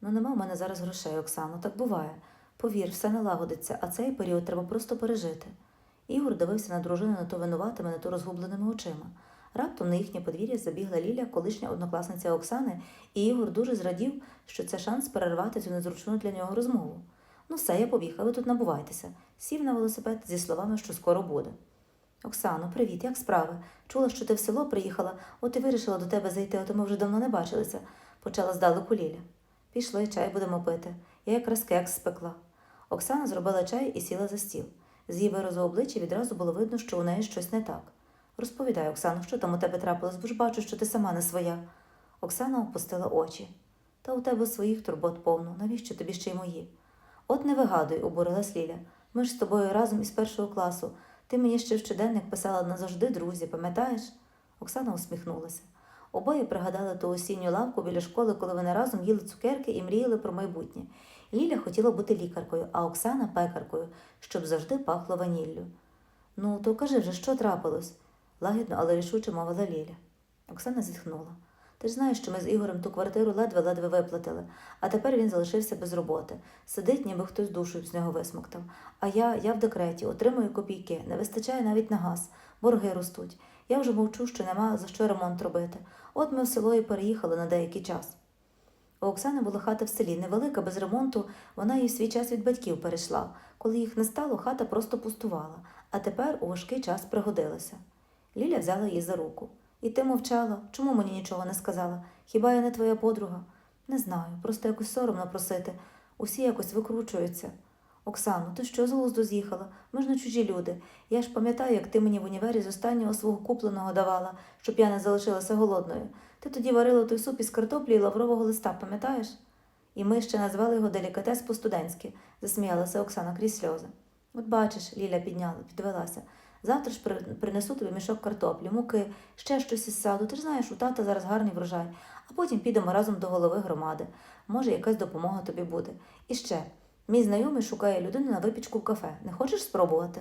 Ну, нема в мене зараз грошей, Оксано, так буває. Повір, все налагодиться, а цей період треба просто пережити. Ігор дивився на дружину не то винуватими, не то розгубленими очима. Раптом на їхнє подвір'я забігла Ліля, колишня однокласниця Оксани, і Ігор дуже зрадів, що це шанс перервати цю незручну для нього розмову. Ну все, я побіг, а ви тут набувайтеся. Сів на велосипед зі словами, що скоро буде. Оксано, привіт, як справи? Чула, що ти в село приїхала, от і вирішила до тебе зайти, а то ми вже давно не бачилися, почала здалеку Ліля. Пішли, чай будемо пити. Я якраз кекс спекла. Оксана зробила чай і сіла за стіл. З її виразу обличчя відразу було видно, що у неї щось не так. Розповідай, Оксано, що там у тебе трапилось, бо ж бачу, що ти сама не своя. Оксана опустила очі. Та у тебе своїх турбот повно, навіщо тобі ще й мої? От не вигадуй, обурилась Ліля. Ми ж з тобою разом із першого класу. Ти мені ще в щоденник писала назавжди, друзі, пам'ятаєш? Оксана усміхнулася. Обоє пригадали ту осінню лавку біля школи, коли вони разом їли цукерки і мріяли про майбутнє. Ліля хотіла бути лікаркою, а Оксана пекаркою, щоб завжди пахло ваніллю. Ну, то кажи вже, що трапилось? лагідно, але рішуче мовила Ліля. Оксана зітхнула. Ти ж знаєш, що ми з Ігорем ту квартиру ледве-ледве виплатили, а тепер він залишився без роботи. Сидить, ніби хтось душу з нього висмоктав. А я, я в декреті, отримую копійки, не вистачає навіть на газ, борги ростуть. Я вже мовчу, що нема за що ремонт робити. От ми в село і переїхали на деякий час. У Оксани була хата в селі, невелика, без ремонту, вона її свій час від батьків перейшла. Коли їх не стало, хата просто пустувала, а тепер у важкий час пригодилася. Ліля взяла її за руку. І ти мовчала, чому мені нічого не сказала? Хіба я не твоя подруга? Не знаю, просто якось соромно просити. Усі якось викручуються. Оксано, ти що з глузду з'їхала? Ми ж не чужі люди. Я ж пам'ятаю, як ти мені в універі з останнього свого купленого давала, щоб я не залишилася голодною. Ти тоді варила той суп із картоплі і лаврового листа, пам'ятаєш? І ми ще назвали його делікатес по-студентськи, засміялася Оксана крізь сльози. От бачиш, Ліля підняла, підвелася. Завтра ж принесу тобі мішок картоплі, муки, ще щось із саду. Ти ж знаєш, у тата зараз гарний врожай, а потім підемо разом до голови громади. Може, якась допомога тобі буде. І ще, мій знайомий шукає людину на випічку в кафе. Не хочеш спробувати?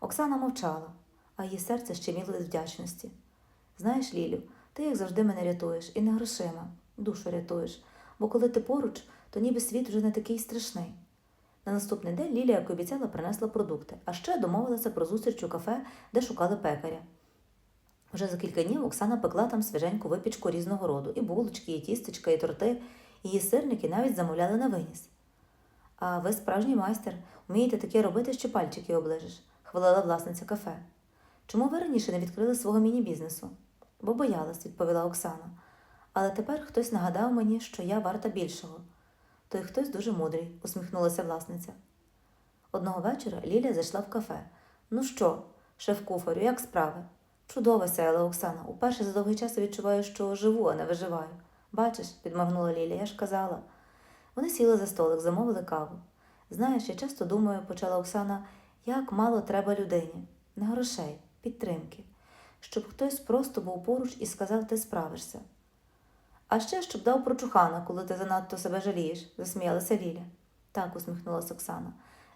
Оксана мовчала, а її серце щеміло від вдячності. Знаєш, Лілю, ти як завжди мене рятуєш, і не грошима, душу рятуєш, бо коли ти поруч, то ніби світ вже не такий страшний. На наступний день Лілія, як обіцяла, принесла продукти, а ще домовилася про зустріч у кафе, де шукали пекаря. Вже за кілька днів Оксана пекла там свіженьку випічку різного роду, і булочки, і тістечка, і торти, її сирники навіть замовляли на виніс. А ви справжній майстер, вмієте таке робити, що пальчики оближеш, хвалила власниця кафе. Чому ви раніше не відкрили свого міні-бізнесу? Бо боялась, відповіла Оксана. Але тепер хтось нагадав мені, що я варта більшого. Той хтось дуже мудрий, усміхнулася власниця. Одного вечора Ліля зайшла в кафе. Ну що, шеф-куфарю, як справи? Чудово сяяла Оксана. Уперше за довгий час відчуваю, що живу, а не виживаю. Бачиш, підморгнула Ліля, я ж казала. Вони сіли за столик, замовили каву. Знаєш, я часто думаю, почала Оксана, як мало треба людині. Не грошей, підтримки. Щоб хтось просто був поруч і сказав, ти справишся. А ще щоб дав прочухана, коли ти занадто себе жалієш, засміялася Ліля. Так, усміхнулася Оксана.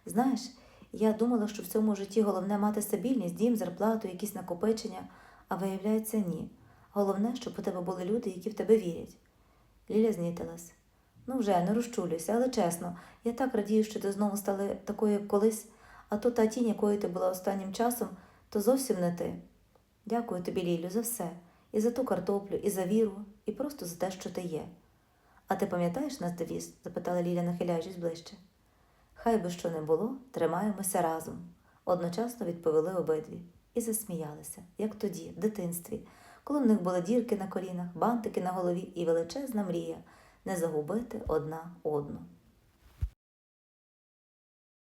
Знаєш, я думала, що в цьому житті головне мати стабільність, дім, зарплату, якісь накопичення, а виявляється, ні. Головне, щоб у тебе були люди, які в тебе вірять. Ліля знітилась. Ну вже, не розчулюйся, але чесно, я так радію, що ти знову стала такою, як колись, а то та тінь, якою ти була останнім часом, то зовсім не ти. Дякую тобі, Лілю, за все. І за ту картоплю, і за віру, і просто за те, що ти є. А ти пам'ятаєш нас девіз? запитала Ліля, нахиляючись ближче. Хай би що не було, тримаємося разом, одночасно відповіли обидві і засміялися, як тоді, в дитинстві, коли в них були дірки на колінах, бантики на голові і величезна мрія не загубити одна одну.